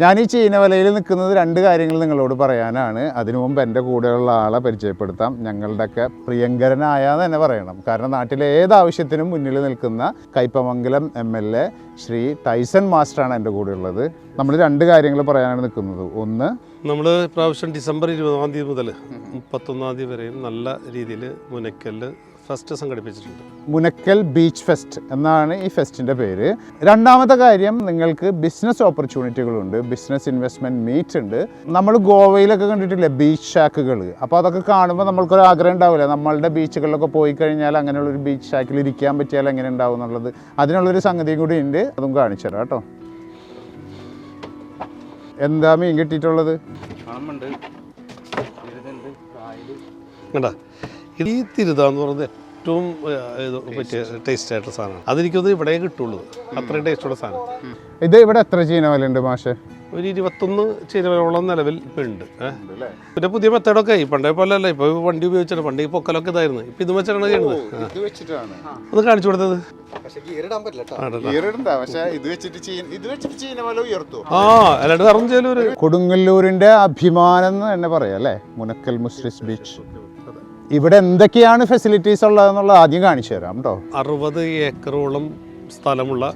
ഞാൻ ഈ ചീനവലയിൽ നിൽക്കുന്നത് രണ്ട് കാര്യങ്ങൾ നിങ്ങളോട് പറയാനാണ്. അതിനു മുമ്പ് എന്റെ കൂടെയുള്ള ആളെ പരിചയപ്പെടുത്താം. ഞങ്ങളുടെയൊക്കെ പ്രിയങ്കരനായ തന്നെ പറയണം. കാരണം നാട്ടിലെ ഏത് ആവശ്യത്തിനും മുന്നിൽ നിൽക്കുന്ന Kaipamangalam M L A Shri Tyson മാസ്റ്ററാണ് എന്റെ കൂടെ ഉള്ളത് നമ്മൾ രണ്ട് കാര്യങ്ങൾ പറയാനാണ് നിൽക്കുന്നത്. ഒന്ന് നമ്മൾ പ്രാവശ്യം ഡിസംബർ ഇരുപതാം തീയതി മുതൽ മുപ്പത്തൊന്നാം തീയതി വരെയും നല്ല രീതിയിൽ മുനക്കല്ല് ഫസ്റ്റ് സംഘടിപ്പിച്ചിട്ടുണ്ട്. മുനക്കൽ ബീച്ച് ഫെസ്റ്റ് എന്നാണ് ഈ ഫെസ്റ്റിന്റെ പേര്. രണ്ടാമത്തെ കാര്യം നിങ്ങൾക്ക് ബിസിനസ് ഓപ്പർച്യൂണിറ്റികളുണ്ട്. ബിസിനസ് ഇൻവെസ്റ്റ്മെന്റ് മീറ്റ് ഉണ്ട്. നമ്മൾ ഗോവയിലൊക്കെ കണ്ടിട്ടില്ലേ ബീച്ച് ഷാക്കുകൾ? അപ്പോൾ അതൊക്കെ കാണുമ്പോൾ നമ്മൾക്കൊരു ആഗ്രഹം ഉണ്ടാവില്ല. നമ്മളുടെ ബീച്ചുകളിലൊക്കെ പോയി കഴിഞ്ഞാൽ അങ്ങനെയുള്ളൊരു ബീച്ച് ഷാക്കിൽ ഇരിക്കാൻ പറ്റിയാൽ എങ്ങനെ ഉണ്ടാവും എന്നുള്ളത്. അതിനുള്ളൊരു സംഗതിയും കൂടി ഉണ്ട്. അതും കാണിച്ചു തരാം കേട്ടോ. എന്താ മീൻ കിട്ടിയിട്ടുള്ളത്? കണ്ടാ? ഈ തിരുത എന്ന് പറയുന്നത് ഏറ്റവും പറ്റിയ ടേസ്റ്റ് ആയിട്ടുള്ള സാധനമാണ്. അതെനിക്കൊന്നും ഇവിടെ കിട്ടുള്ളൂ. അത്രയും ടേസ്റ്റുള്ള സാധനം. ഇത് ഇവിടെ എത്ര ചീനവല ഉണ്ട് മാഷെ? ഒരു ഇരുപത്തൊന്ന് ചീനവലോളം നിലവിൽ ഇപ്പം ഉണ്ട്. പിന്നെ പുതിയ മെത്തേഡൊക്കെ ആയി പണ്ടേ പോലെ അല്ല ഇപ്പോൾ വണ്ടി ഉപയോഗിച്ചാണ് പണ്ട് ഈ പൊക്കലൊക്കെ ഇതായിരുന്നു. ഇപ്പം ഇത് വെച്ചിട്ടാണ് ചെയ്യുന്നത് ഒന്ന് കാണിച്ചു കൊടുത്തത്. ആ അല്ലാണ്ട് വേറെ കൊടുങ്ങല്ലൂരിന്റെ അഭിമാനം എന്ന് തന്നെ പറയാം അല്ലേ? മുനക്കൽ മുസ്ലിസ് ബീച്ച്. ഇവിടെ എന്തൊക്കെയാണ് ഫെസിലിറ്റീസ് ഉള്ളതെന്നുള്ളത് ആദ്യം കാണിച്ചു തരാം കേട്ടോ അറുപത് ഏക്കറോളം സ്ഥലമുള്ള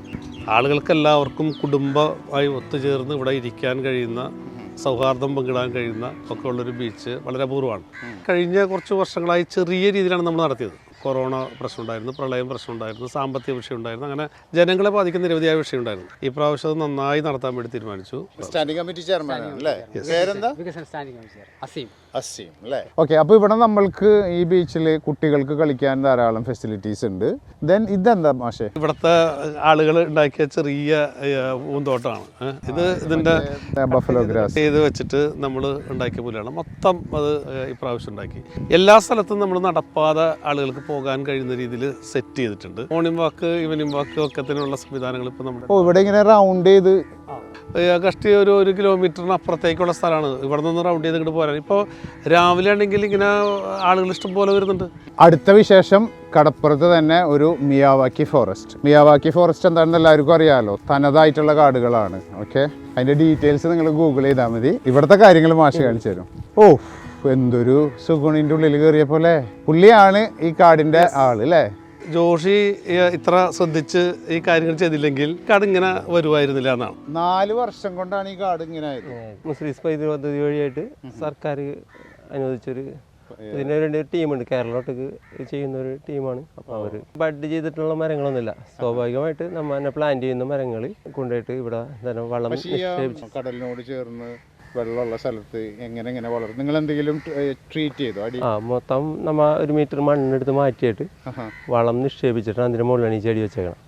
ആളുകൾക്ക് എല്ലാവർക്കും കുടുംബമായി ഒത്തുചേർന്ന് ഇവിടെ ഇരിക്കാൻ കഴിയുന്ന സൗഹാർദ്ദം പങ്കിടാൻ കഴിയുന്ന ഒക്കെ ഉള്ളൊരു ബീച്ച് വളരെ അപൂർവമാണ്. കഴിഞ്ഞ കുറച്ച് വർഷങ്ങളായി ചെറിയ രീതിയിലാണ് നമ്മൾ നടത്തിയത്. കൊറോണ പ്രശ്നമുണ്ടായിരുന്നു പ്രളയം പ്രശ്നം ഉണ്ടായിരുന്നു സാമ്പത്തിക വിഷയം ഉണ്ടായിരുന്നു അങ്ങനെ ജനങ്ങളെ ബാധിക്കുന്ന നിരവധിയായ വിഷയം ഉണ്ടായിരുന്നു ഈ പ്രാവശ്യം അത് നന്നായി നടത്താൻ വേണ്ടി തീരുമാനിച്ചു. സ്റ്റാൻഡിംഗ് കമ്മിറ്റി ചെയർമാൻ അല്ലേ? പേരെന്താ? വികസന സ്റ്റാൻഡിംഗ് കമ്മിറ്റി അസീം. അസീം അല്ലേ? ഓക്കെ അപ്പോൾ ഇവിടെ നമ്മൾക്ക് ഈ ബീച്ചിൽ കുട്ടികൾക്ക് കളിക്കാൻ ധാരാളം ഫെസിലിറ്റീസ് ഉണ്ട്. ദെൻ ഇതെന്താ മാഷെ? ഇവിടുത്തെ ആളുകൾ ഉണ്ടാക്കിയ ചെറിയ പൂന്തോട്ടമാണ്. ഇത് ഇതിന്റെ ബഫലോ ഗ്രാസ് ചെയ്ത് വെച്ചിട്ട് നമ്മൾ ഉണ്ടാക്കിയ പുല്ലാണ് മൊത്തം അത് ഇപ്രാവശ്യം ഉണ്ടാക്കി. എല്ലാ സ്ഥലത്തും നമ്മൾ നടപ്പാതെ ആളുകൾക്ക് പോകാൻ കഴിയുന്ന രീതിയിൽ സെറ്റ് ചെയ്തിട്ടുണ്ട്. മോർണിംഗ് വാക്ക് ഈവനിങ് വാക്ക് ഒക്കത്തിനുള്ള സംവിധാനങ്ങൾ ഇപ്പോൾ നമ്മുടെ ഓ ഇവിടെ ഇങ്ങനെ റൗണ്ട് ചെയ്ത് കഷ്ടി ഒരു ഒരു കിലോമീറ്ററിന് അപ്പുറത്തേക്കുള്ള സ്ഥലമാണ്. ഇവിടെ നിന്ന് റൗണ്ട് ചെയ്ത് ഇങ്ങോട്ട് പോരാൻ. ഇപ്പോൾ രാവിലെ ആണെങ്കിൽ ഇങ്ങനെ ആളുകൾ ഇഷ്ടം പോലെ വരുന്നുണ്ട്. അടുത്ത വിശേഷം കടപ്പുറത്ത് തന്നെ ഒരു മിയാവാക്കി ഫോറസ്റ്റ് മിയാവാക്കി ഫോറസ്റ്റ് എന്താണെന്ന് എല്ലാവർക്കും അറിയാമല്ലോ തനതായിട്ടുള്ള കാടുകളാണ്. ഓക്കെ അതിന്റെ ഡീറ്റെയിൽസ് നിങ്ങൾ ഗൂഗിൾ ചെയ്താൽ മതി. ഇവിടുത്തെ കാര്യങ്ങൾ മാഷ് കാണിച്ചു തരും. ഓ എന്തൊരു സുഗുണിന്റെ ഉള്ളിൽ കയറിയ പോലെ. പുള്ളിയാണ് ഈ കാടിന്റെ ആൾ അല്ലേ ജോഷി ഇത്ര ശ്രദ്ധിച്ച് ഈ കാര്യങ്ങൾ ചെയ്തില്ലെങ്കിൽ കാട് ഇങ്ങനെ വരുമായിരുന്നില്ല എന്നാണ്. നാല് വർഷം കൊണ്ടാണ് ഈ കാട് ഇങ്ങനെ ആയത്. മുസ്ലിംസ് പൈതൃക പദ്ധതി വഴിയായിട്ട് സർക്കാർ അനുവദിച്ചൊരു ഇതിന് രണ്ട് ഒരു ടീമുണ്ട് കേരളോട്ടേക്ക് ചെയ്യുന്ന ഒരു ടീമാണ്. അപ്പോൾ അവർ ബഡ് ചെയ്തിട്ടുള്ള മരങ്ങളൊന്നുമില്ല. സ്വാഭാവികമായിട്ട് നമ്മൾ തന്നെ പ്ലാൻ ചെയ്യുന്ന മരങ്ങൾ കൊണ്ടുപോയിട്ട് ഇവിടെ വെള്ളം വളം നിക്ഷേപിച്ച്. കടലിനോട് ചേർന്ന് വെള്ളമുള്ള സ്ഥലത്ത് എങ്ങനെ എങ്ങനെ വളരും നിങ്ങൾ എന്തെങ്കിലും ട്രീറ്റ് ചെയ്തോ? അടി ആ മൊത്തം നമ്മ ഒരു മീറ്റർ മണ്ണെടുത്ത് മാറ്റിയിട്ട് വളം നിക്ഷേപിച്ചിട്ട് അതിന്റെ മുകളിലാണ് ഈ ചെടി വെച്ചേക്കണം.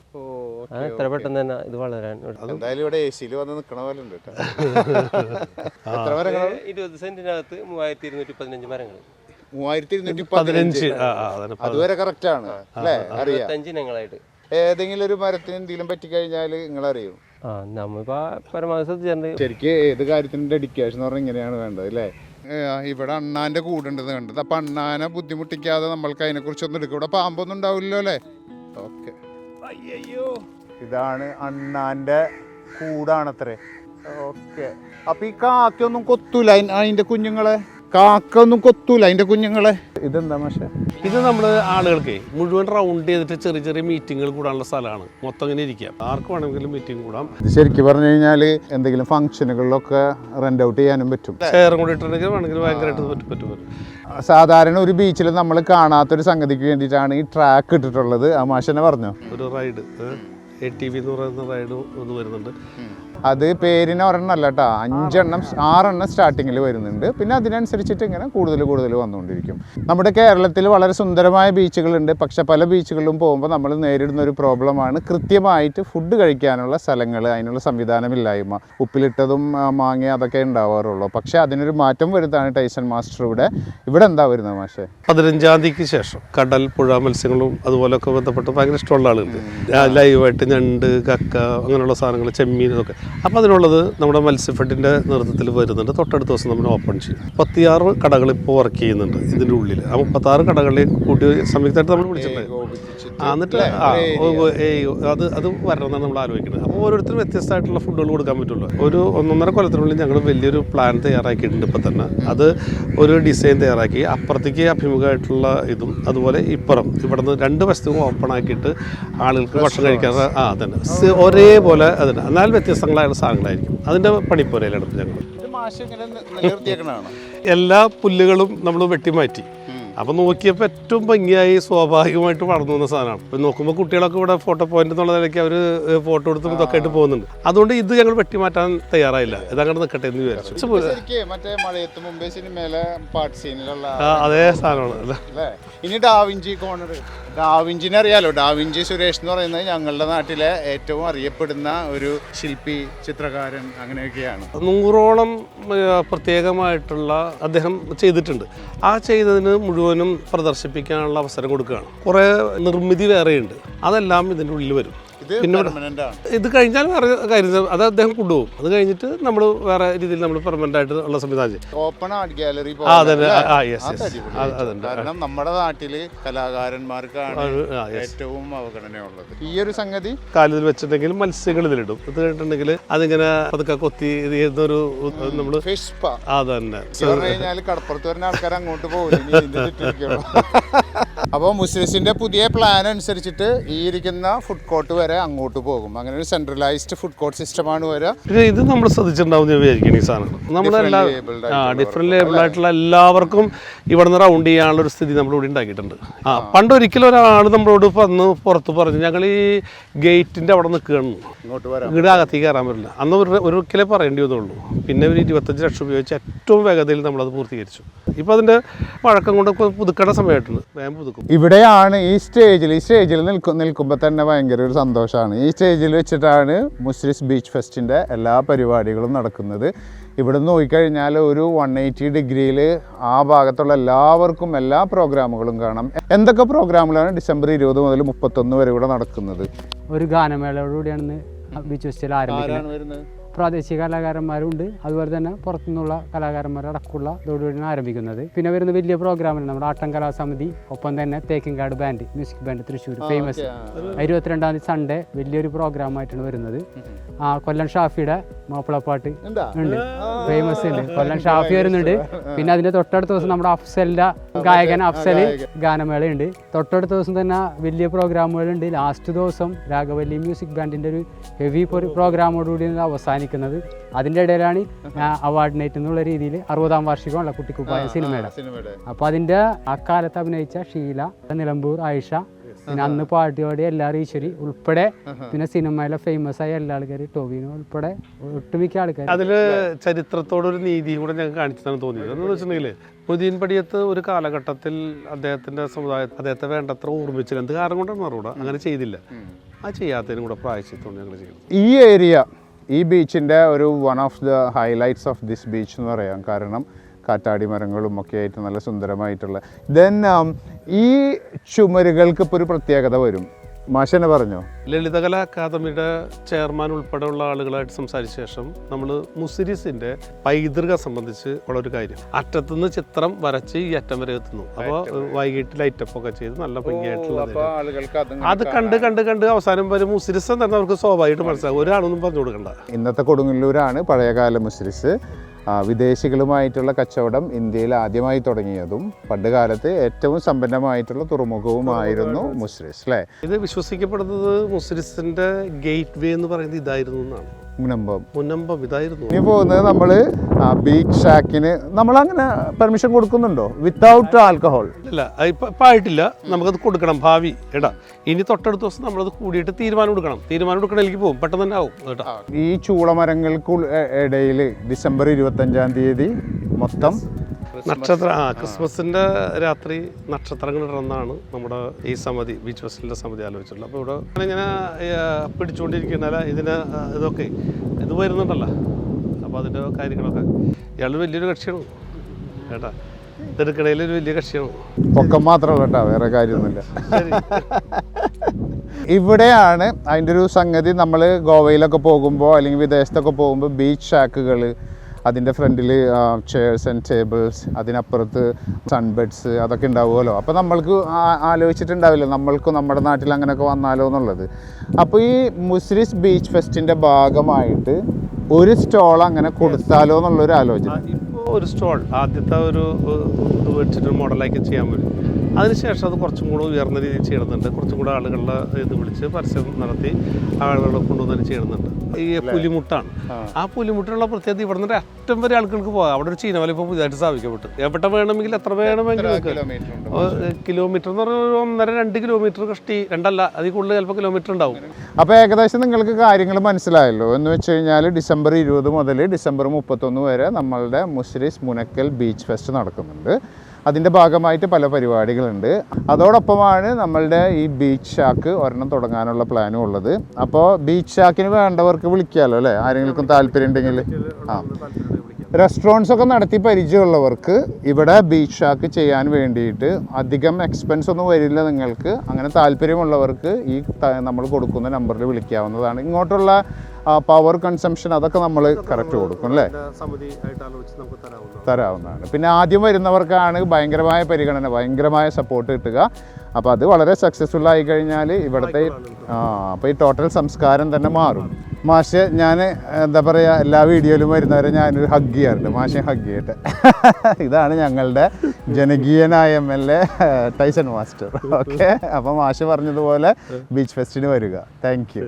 എത്ര പെട്ടെന്ന് തന്നെ ഇത് വളരാൻ എന്തായാലും ഇവിടെ എ സിയിൽ വന്ന് നിൽക്കണ പോലെ ഉണ്ട് എത്ര മരങ്ങൾ ഇരുപത് സെന്റിനകത്ത് മൂവായിരത്തി ഇരുന്നൂറ്റി പതിനഞ്ച്. മരങ്ങൾ മൂവായിരത്തി ഇരുന്നൂറ്റി പതിനഞ്ച്. അതുവരെ കറക്റ്റ് ആണ് അല്ലേ? അറിയാം. ഇനങ്ങളായിട്ട്. ഏതെങ്കിലും ഒരു മരത്തിന് എന്തെങ്കിലും പറ്റിക്കഴിഞ്ഞാൽ നിങ്ങൾ അറിയും പരമാവധി ശ്രദ്ധിച്ചിട്ടുണ്ട് ശരിക്ക് ഏത് കാര്യത്തിനും ഡെഡിക്കേഷൻ എന്ന് പറഞ്ഞാൽ ഇങ്ങനെയാണ് വേണ്ടത് അല്ലേ? ഇവിടെ അണ്ണാന്റെ കൂടുണ്ടെന്ന് കണ്ടത്. അപ്പൊ അണ്ണാനെ ബുദ്ധിമുട്ടിക്കാതെ നമ്മൾക്ക് അതിനെ കുറിച്ചൊന്നും എടുക്കും ഇവിടെ പാമ്പൊന്നും ഉണ്ടാവില്ലല്ലോ അല്ലേ? ഓക്കെ. അയ്യോ ഇതാണ് അണ്ണാന്റെ കൂടാണത്രേ. ഓക്കെ. അപ്പൊ ഈ കാക്കൊന്നും കൊത്തൂല അതിന്റെ കുഞ്ഞുങ്ങളെ? കാക്കൊന്നും കൊത്തൂല അതിന്റെ കുഞ്ഞുങ്ങളെ. ഇതെന്താ പക്ഷേ ഇത് നമ്മൾ ആളുകൾക്ക് മുഴുവൻ റൗണ്ട് ചെയ്തിട്ട് ചെറിയ ചെറിയ മീറ്റിങ്ങുകൾ കൂടാനുള്ള സ്ഥലമാണ്. മൊത്തം ഇങ്ങനെ ഇരിക്കാം ആർക്ക് വേണമെങ്കിലും മീറ്റിംഗ് കൂടാം. ഇത് ശരിക്കും പറഞ്ഞു കഴിഞ്ഞാൽ എന്തെങ്കിലും ഫംഗ്ഷനുകളിലൊക്കെ റെന്റ് ഔട്ട് ചെയ്യാനും പറ്റും. ഷെയറും കൂടി ഇട്ടിട്ടുണ്ടെങ്കിൽ വേണമെങ്കിൽ ഭയങ്കരമായിട്ട് പറ്റും പറ്റും പറ്റും. സാധാരണ ഒരു ബീച്ചിൽ നമ്മൾ കാണാത്തൊരു സംഗതിക്ക് വേണ്ടിയിട്ടാണ് ഈ ട്രാക്ക് ഇട്ടിട്ടുള്ളത്. ആ മാഷനെ പറഞ്ഞു? ഒരു റൈഡ് എ ടി വി എന്ന് പറയുന്ന റൈഡ് ഒന്ന് വരുന്നുണ്ട്. അത് പേരിന് ഒരെണ്ണം അല്ല കേട്ടോ അഞ്ചെണ്ണം ആറെണ്ണം സ്റ്റാർട്ടിങ്ങിൽ വരുന്നുണ്ട്. പിന്നെ അതിനനുസരിച്ചിട്ട് ഇങ്ങനെ കൂടുതൽ കൂടുതൽ വന്നുകൊണ്ടിരിക്കും. നമ്മുടെ കേരളത്തിൽ വളരെ സുന്ദരമായ ബീച്ചുകളുണ്ട്. പക്ഷെ പല ബീച്ചുകളിലും പോകുമ്പോൾ നമ്മൾ നേരിടുന്ന ഒരു പ്രോബ്ലമാണ് കൃത്യമായിട്ട് ഫുഡ് കഴിക്കാനുള്ള സ്ഥലങ്ങൾ അതിനുള്ള സംവിധാനമില്ലായ്മ. ഉപ്പിലിട്ടതും മാങ്ങ അതൊക്കെ ഉണ്ടാവാറുള്ളൂ. പക്ഷെ അതിനൊരു മാറ്റം വരുത്താണ് ടൈസൺ മാസ്റ്റർ ഇവിടെ. ഇവിടെ എന്താ വരുന്നത് മാഷേ? പതിനഞ്ചാം തീയതിക്ക് ശേഷം കടൽ പുഴ മത്സ്യങ്ങളും അതുപോലൊക്കെ ബന്ധപ്പെട്ട് ഭയങ്കര ഇഷ്ടമുള്ള ആളുണ്ട് ലൈവായിട്ട് ഞണ്ട് കക്ക അങ്ങനെയുള്ള സാധനങ്ങൾ ചെമ്മീൻ ഇതൊക്കെ. അപ്പോൾ അതിനുള്ളത് നമ്മുടെ മത്സ്യഫെഡിന്റെ നേതൃത്വത്തിൽ വരുന്നുണ്ട്. തൊട്ടടുത്ത ദിവസം നമ്മൾ ഓപ്പൺ ചെയ്യും. മുപ്പത്തിയാറ് കടകൾ ഇപ്പോൾ വർക്ക് ചെയ്യുന്നുണ്ട് ഇതിന്റെ ഉള്ളിൽ ആ മുപ്പത്താറ് കടകളിൽ കൂട്ടി സംയുക്തമായിട്ട് നമ്മൾ വിളിച്ചിട്ടുണ്ട്. എന്നിട്ട് അത് അത് വരണമെന്നാണ് നമ്മൾ ആലോചിക്കുന്നത്. അപ്പോൾ ഓരോരുത്തരും വ്യത്യസ്തമായിട്ടുള്ള ഫുഡുകൾ കൊടുക്കാൻ പറ്റുള്ളൂ. ഒരു ഒന്നൊന്നര കൊല്ലത്തിനുള്ളിൽ ഞങ്ങൾ വലിയൊരു പ്ലാൻ തയ്യാറാക്കിയിട്ടുണ്ട് ഇപ്പം തന്നെ. അത് ഒരു ഡിസൈൻ തയ്യാറാക്കി അപ്പുറത്തേക്ക് അഭിമുഖമായിട്ടുള്ള ഇതും അതുപോലെ ഇപ്പുറം. ഇവിടുന്ന് രണ്ട് വശത്തും ഓപ്പൺ ആക്കിയിട്ട് ആളുകൾക്ക് ഭക്ഷണം കഴിക്കാൻ ആ അതന്നെ. സ് ഒരേപോലെ അതന്നെ. എന്നാൽ വ്യത്യസ്തങ്ങളായ സാധനങ്ങളായിരിക്കും. അതിന്റെ പണിപ്പോരയിലാണ് ഞങ്ങൾ. എല്ലാ പുല്ലുകളും നമ്മൾ വെട്ടിമാറ്റി. അപ്പോൾ നോക്കിയപ്പോൾ ഏറ്റവും ഭംഗിയായി സ്വാഭാവികമായിട്ട് വളർന്നു വന്ന സാധനമാണ്. ഇപ്പം നോക്കുമ്പോൾ കുട്ടികളൊക്കെ ഇവിടെ ഫോട്ടോ പോയിന്റ് എന്നുള്ള നിലയ്ക്ക് അവർ ഫോട്ടോ എടുത്തും ഇതൊക്കെ ആയിട്ട് പോകുന്നുണ്ട്. അതുകൊണ്ട് ഇത് ഞങ്ങൾ വെട്ടിമാറ്റാൻ തയ്യാറായില്ല. അങ്ങോട്ട് നിൽക്കട്ടെ എന്ന് വിചാരിച്ചു. അതെ സാധനമാണ്. ഇനി ഡാവിഞ്ചി കോർണർ ഡാവിഞ്ചിനെ അറിയാലോ. ഡാവിഞ്ചി സുരേഷ് എന്ന് പറയുന്നത് ഞങ്ങളുടെ നാട്ടിലെ ഏറ്റവും അറിയപ്പെടുന്ന ഒരു ശില്പി ചിത്രകാരൻ അങ്ങനെയൊക്കെയാണ്. നൂറോളം പ്രത്യേകമായിട്ടുള്ള അദ്ദേഹം ചെയ്തിട്ടുണ്ട്. ആ ചെയ്തതിന് മുഴുവനും പ്രദർശിപ്പിക്കാനുള്ള അവസരം കൊടുക്കുകയാണ്. കുറേ നിർമ്മിതി വേറെയുണ്ട്. അതെല്ലാം ഇതിന്റെ ഉള്ളിൽ വരും. പിന്നെ ഇത് കഴിഞ്ഞാൽ വേറെ കാര്യം അത് അദ്ദേഹം കൊണ്ടുപോകും. അത് കഴിഞ്ഞിട്ട് നമ്മൾ വേറെ രീതിയിൽ നമ്മൾ പെർമനന്റ് ആയിട്ട് ഉള്ള സംവിധാനം ഓപ്പൺ ആർട്ട് ഗാലറി കാരണം നമ്മുടെ നാട്ടിൽ കലാകാരന്മാർക്കാണ് ഏറ്റവും അവഗണനയുള്ളത്. ഈ ഒരു സംഗതി? കാലിൽ വെച്ചിട്ടുണ്ടെങ്കിൽ മത്സ്യങ്ങൾ ഇതിലിടും. ഇത് കഴിഞ്ഞിട്ടുണ്ടെങ്കിൽ അതിങ്ങനെ പതുക്കെ കൊത്തി ഇത് ചെയ്യുന്നൊരു സ്പാ അതന്നെ. കഴിഞ്ഞാൽ കടപ്പുറത്ത് വരുന്ന ആൾക്കാർ അങ്ങോട്ട് പോകും അപ്പോൾ മുസ്ലിസിന്റെ പുതിയ പ്ലാൻ അനുസരിച്ചിട്ട് ഈ ഇരിക്കുന്ന ഫുഡ് കോർട്ട് വരെ അങ്ങോട്ട് പോകും. അങ്ങനെ ഒരു സെൻട്രലൈസ്ഡ് ഫുഡ് കോർട്ട് സിസ്റ്റമാണ് വരിക. ഇത് നമ്മൾ ശ്രദ്ധിച്ചിട്ടുണ്ടാവും വിചാരിക്കണം ഈ സാധനം. നമ്മളെല്ലാ ആ ഡിഫറെന്റ് എല്ലാവർക്കും ഇവിടെ നിന്ന് റൗണ്ട് ചെയ്യാനുള്ള ഒരു സ്ഥിതി നമ്മൾ ഇവിടെ ഉണ്ടാക്കിയിട്ടുണ്ട്. ആ പണ്ട് ഒരിക്കലും ഒരാൾ നമ്മളോട് വന്ന് പുറത്ത് പറഞ്ഞു ഞങ്ങൾ ഈ ഗേറ്റിന്റെ അവിടെ നിൽക്കുകയാണ്. വരാം. ഇവിടെ അകത്തേക്ക് കയറാൻ പറ്റില്ല. അന്ന് ഒരു ഒരിക്കലേ പറയേണ്ടി വന്നുള്ളൂ. പിന്നെ ഒരു ഇരുപത്തഞ്ച് ലക്ഷം ഉപയോഗിച്ച് ഏറ്റവും വേഗതയിൽ നമ്മളത് പൂർത്തീകരിച്ചു. ഇപ്പോൾ അതിന്റെ വഴക്കം കൊണ്ട് പുതുക്കേണ്ട സമയമായിട്ടുണ്ട്. വേഗം പുതുക്കും. ഇവിടെയാണ് ഈ സ്റ്റേജിൽ ഈ സ്റ്റേജിൽ നിൽക്കും നിൽക്കുമ്പോൾ തന്നെ ഭയങ്കര ഒരു സന്തോഷമാണ്. ഈ സ്റ്റേജിൽ വെച്ചിട്ടാണ് മുസ്ലിസ് ബീച്ച് ഫെസ്റ്റിന്റെ എല്ലാ പരിപാടികളും നടക്കുന്നത്. ഇവിടെ നിന്ന് നോക്കിക്കഴിഞ്ഞാൽ ഒരു വൺ എയ്റ്റി ഡിഗ്രിയിൽ ആ ഭാഗത്തുള്ള എല്ലാവർക്കും എല്ലാ പ്രോഗ്രാമുകളും കാണാം. എന്തൊക്കെ പ്രോഗ്രാമുകളാണ് ഡിസംബർ ഇരുപത് മുതൽ മുപ്പത്തൊന്ന് വരെ ഇവിടെ നടക്കുന്നത്? ഒരു ഗാനമേളയോടുകൂടിയാണ് ബീച്ച് ഫെസ്റ്റിൽ ആരംഭിക്കുന്നത്. പ്രാദേശിക കലാകാരന്മാരുണ്ട്. അതുപോലെ തന്നെ പുറത്തുനിന്നുള്ള കലാകാരന്മാരടക്കമുള്ള ഇതോടുകൂടിയാണ് ആരംഭിക്കുന്നത്. പിന്നെ വരുന്ന വലിയ പ്രോഗ്രാമിൽ നമ്മുടെ ആട്ടം കലാസമിതി ഒപ്പം തന്നെ Thekkinkadu band music band Thrissur famous ഇരുപത്തിരണ്ടാം തീയതി സൺഡേ വലിയൊരു പ്രോഗ്രാമായിട്ടാണ് വരുന്നത്. ആ കൊല്ലം ഷാഫിയുടെ മാപ്പിളപ്പാട്ട് ഉണ്ട്? ഫേമസ് ഉണ്ട്. കൊല്ലം ഷാഫി വരുന്നുണ്ട്. പിന്നെ അതിന്റെ തൊട്ടടുത്ത ദിവസം നമ്മുടെ അഫ്സലിന്റെ ഗായകൻ അഫ്സൽ ഗാനമേളയുണ്ട്. തൊട്ടടുത്ത ദിവസം തന്നെ വലിയ പ്രോഗ്രാമുകളുണ്ട്. ലാസ്റ്റ് ദിവസം രാഘവല്ലി മ്യൂസിക് ബാൻഡിന്റെ ഒരു ഹെവി പ്രോഗ്രാമോടുകൂടിയാണ് അവസാനിക്കുന്നത്. അതിന്റെ ഇടയിലാണ് അവാർഡ് നൈറ്റ് എന്നുള്ള രീതിയിൽ അറുപതാം വാർഷികമുള്ള കുട്ടിക്കുപ്പായ സിനിമയുടെ. അപ്പോൾ അതിന്റെ അക്കാലത്ത് കാലത്ത് അഭിനയിച്ച ഷീല നിലമ്പൂർ ആയിഷ പിന്നെ അന്ന് പാട്ട് പാടിയ എല്ലാവരും ഈശ്വരി ഉൾപ്പെടെ പിന്നെ സിനിമയിലെ ഫേമസ് ആയ എല്ലാ ആൾക്കാരും ടോവിനോ ഉൾപ്പെടെ ഒട്ടുമിക്ക ആൾക്കാർ അതിൽ ചരിത്രത്തോടൊരു നീതിയും കൂടെ ഞങ്ങൾക്ക് കാണിച്ചതാണ് തോന്നിയത്. എന്ന് വെച്ചിട്ടുണ്ടെങ്കിൽ മൊയ്തീൻ പടിയത്ത് ഒരു കാലഘട്ടത്തിൽ അദ്ദേഹത്തിന്റെ സമുദായ അദ്ദേഹത്തെ വേണ്ടത്ര ഓർമ്മിച്ചില്ല. എന്ത് കാരണം കൊണ്ടാണ് അറിയൂടാ അങ്ങനെ ചെയ്തില്ല. ആ ചെയ്യാത്തതിനും കൂടെ പ്രായശ്ചിത്തമാണ് ഞങ്ങൾ ചെയ്യുന്നു ഈ ഏരിയ ഈ ബീച്ചിന്റെ ഒരു one of the highlights of this beach എന്ന് പറയാം. കാരണം കാറ്റാടി മരങ്ങളും ഒക്കെ ആയിട്ട് നല്ല സുന്ദരമായിട്ടുള്ള. ദെൻ ഈ ചുമരുകൾക്ക് ഇപ്പോൾ ഒരു പ്രത്യേകത വരും. മാഷനെ പറഞ്ഞു? ലളിതകല അക്കാദമിയുടെ ചെയർമാൻ ഉൾപ്പെടെയുള്ള ആളുകളായിട്ട് സംസാരിച്ച ശേഷം നമ്മൾ മുസിരിസിന്റെ പൈതൃക സംബന്ധിച്ച് ഉള്ള ഒരു കാര്യം. അറ്റത്തുനിന്ന് ചിത്രം വരച്ച് ഈ അറ്റം വരെ എത്തുന്നു. അപ്പോൾ വൈകിട്ട് ലൈറ്റപ്പ് ഒക്കെ ചെയ്ത് നല്ല ഭംഗിയായിട്ടുള്ളത് ആളുകൾക്ക് അത് കണ്ട് കണ്ട് കണ്ട് അവസാനം വരെ മുസിരിസ് തന്നെ അവർക്ക് സ്വാഭാവികമായിട്ട് മനസ്സിലാകും ഒരാളൊന്നും പറഞ്ഞു കൊടുക്കണ്ട. ഇന്നത്തെ കൊടുങ്ങല്ലൂരാണ് പഴയകാല മുസ്ലിസ് ആ, വിദേശികളുമായിട്ടുള്ള കച്ചവടം ഇന്ത്യയിൽ ആദ്യമായി തുടങ്ങിയതും പണ്ട് കാലത്ത് ഏറ്റവും സമ്പന്നമായിട്ടുള്ള തുറമുഖവുമായിരുന്നു മുസ്ലിസ് അല്ലേ? ഇത് വിശ്വസിക്കപ്പെടുന്നത് മുസിരിസിന്റെ ഗേറ്റ് വേ എന്ന് പറയുന്നത് ഇതായിരുന്നു എന്നാണ്. മുനമ്പം മുനമ്പം ഇതായിരുന്നു. ഇനി പോകുന്നത് നമ്മൾ ബീച്ച് ഷാക്കിന് നമ്മൾ അങ്ങനെ പെർമിഷൻ കൊടുക്കുന്നുണ്ടോ? വിത്തൗട്ട് ആൽക്കഹോൾ ഇല്ല ഇപ്പൊ ആയിട്ടില്ല. നമുക്കത് കൊടുക്കണം ഭാവി. എടാ ഇനി തൊട്ടടുത്ത ദിവസം നമ്മളത് കൂടിയിട്ട് തീരുമാനം എടുക്കണം. തീരുമാനം എടുക്കണമെങ്കിൽ പോകും. പെട്ടെന്ന് തന്നെ ആവും കേട്ടോ. ഈ ചൂളമരങ്ങൾക്ക് ഇടയിൽ ഡിസംബർ ഇരുപത്തഞ്ചാം തീയതി മൊത്തം നക്ഷത്ര ആ ക്രിസ്മസിന്റെ രാത്രി നക്ഷത്രങ്ങൾ ഇടുന്നതാണ് നമ്മുടെ ഈ സമിതി ബീച്ച് ഫെസ്റ്റിന്റെ സമിതി ആലോചിച്ചിട്ടുള്ളത്. അപ്പോൾ ഇവിടെ ഇങ്ങനെ പിടിച്ചുകൊണ്ടിരിക്കുന്ന പിടിച്ചുകൊണ്ടിരിക്കുന്നല്ല ഇതിന് ഇതൊക്കെ ഇത് വരുന്നുണ്ടല്ലോ. അപ്പോൾ അതിന്റെ കാര്യങ്ങളൊക്കെ. ഇയാൾ വലിയൊരു കക്ഷിയാണ്. കേട്ടാ? ഇതെടുക്കണയിൽ ഒരു വലിയ കക്ഷിയാണ്. പൊക്കം മാത്രമല്ല കേട്ടോ വേറെ കാര്യമൊന്നുമില്ല. ശരി. ഇവിടെയാണ് അതിന്റെ ഒരു സംഗതി. നമ്മൾ ഗോവയിലൊക്കെ പോകുമ്പോൾ അല്ലെങ്കിൽ വിദേശത്തൊക്കെ പോകുമ്പോൾ ബീച്ച് ഷാക്കുകൾ അതിന്റെ ഫ്രണ്ടിൽ ചെയർസ് ആൻഡ് ടേബിൾസ് അതിനപ്പുറത്ത് സൺബെഡ്സ് അതൊക്കെ ഉണ്ടാവുമല്ലോ. അപ്പോൾ നമ്മൾക്ക് ആലോചിച്ചിട്ടുണ്ടാവില്ല നമ്മൾക്ക് നമ്മുടെ നാട്ടിൽ അങ്ങനെയൊക്കെ വന്നാലോ എന്നുള്ളത്. അപ്പോൾ ഈ മുസ്ലിസ് ബീച്ച് ഫെസ്റ്റിന്റെ ഭാഗമായിട്ട് ഒരു സ്റ്റോൾ അങ്ങനെ കൊടുത്താലോ എന്നുള്ളൊരു ആലോചന. ഇപ്പോൾ ഒരു സ്റ്റോൾ ആദ്യത്തെ ഒരു ഇത് വെച്ചിട്ട് മോഡലാക്കി ചെയ്യാൻ പറ്റും. അതിനുശേഷം അത് കുറച്ചും കൂടെ ഉയർന്ന രീതിയിൽ ചെയ്യണമെന്നുണ്ട്. കുറച്ചും കൂടെ ആളുകളുടെ ഇത് വിളിച്ച് പരസ്യം നടത്തി ആളുകളെ കൊണ്ടുവന്നു ചെയ്യണമെന്നുണ്ട്. ഈ പുലിമുട്ടാണ്. ആ. പുലിമുട്ടുള്ള പ്രത്യേകത ഇവിടെ നിന്ന് അറ്റം വരെ ആളുകൾക്ക് പോകാം. അവിടെ ഒരു ചീനവല ഇപ്പോൾ പുതിയതായിട്ട് സ്ഥാപിക്കപ്പെട്ടു. എവിടെ വേണമെങ്കിൽ എത്ര വേണമെങ്കിലും കിലോമീറ്റർ എന്ന് പറഞ്ഞാൽ ഒരു ഒന്നര രണ്ട് കിലോമീറ്റർ കഷ്ടി രണ്ടല്ല അതിൽ കൂടുതൽ ചിലപ്പോൾ കിലോമീറ്റർ ഉണ്ടാവും. അപ്പോൾ ഏകദേശം നിങ്ങൾക്ക് കാര്യങ്ങൾ മനസ്സിലായല്ലോ. എന്ന് വെച്ച് കഴിഞ്ഞാൽ ഡിസംബർ ഇരുപത് മുതൽ ഡിസംബർ മുപ്പത്തൊന്ന് വരെ നമ്മളുടെ മുസ്ലിസ് മുനക്കൽ ബീച്ച് ഫെസ്റ്റ് നടക്കുന്നുണ്ട്. അതിന്റെ ഭാഗമായിട്ട് പല പരിപാടികളുണ്ട്. അതോടൊപ്പമാണ് നമ്മളുടെ ഈ ബീച്ച് ഷാക്ക് ഒരെണ്ണം തുടങ്ങാനുള്ള പ്ലാനും ഉള്ളത്. അപ്പോൾ ബീച്ച് ഷാക്കിന് വേണ്ടവർക്ക് വിളിക്കാമല്ലോ അല്ലേ? ആരെങ്കിലും താല്പര്യം ഉണ്ടെങ്കിൽ ആ. റെസ്റ്റോറന്റ്സ് ഒക്കെ നടത്തി പരിചയമുള്ളവർക്ക് ഇവിടെ ബീച്ച് ഷാക്ക് ചെയ്യാൻ വേണ്ടിയിട്ട് അധികം എക്സ്പെൻസ് ഒന്നും വരില്ല നിങ്ങൾക്ക്. അങ്ങനെ താല്പര്യമുള്ളവർക്ക് ഈ നമ്മൾ കൊടുക്കുന്ന നമ്പറിൽ വിളിക്കാവുന്നതാണ്. ഇങ്ങോട്ടുള്ള പവർ കൺസംഷൻ അതൊക്കെ നമ്മൾ കറക്റ്റ് കൊടുക്കും അല്ലേ? തരാവുന്നതാണ്. പിന്നെ ആദ്യം വരുന്നവർക്കാണ് ഭയങ്കരമായ പരിഗണന ഭയങ്കരമായ സപ്പോർട്ട് കിട്ടുക. അപ്പോൾ അത് വളരെ സക്സസ്ഫുൾ ആയി കഴിഞ്ഞാൽ ഇവിടുത്തെ ആ അപ്പോൾ ഈ ടോട്ടൽ സംസ്കാരം തന്നെ മാറും. മാഷ് ഞാൻ എന്താ പറയുക എല്ലാ വീഡിയോയിലും വരുന്നവരെ ഞാനൊരു ഹഗ് ചെയ്യാറുണ്ട്. മാഷെ ഹഗ് ചെയ്യട്ടെ. ഇതാണ് ഞങ്ങളുടെ ജനകീയനായ M L A Tyson master. Okay അപ്പോൾ മാഷ് പറഞ്ഞതുപോലെ ബീച്ച് ഫെസ്റ്റിന് വരിക. Thank you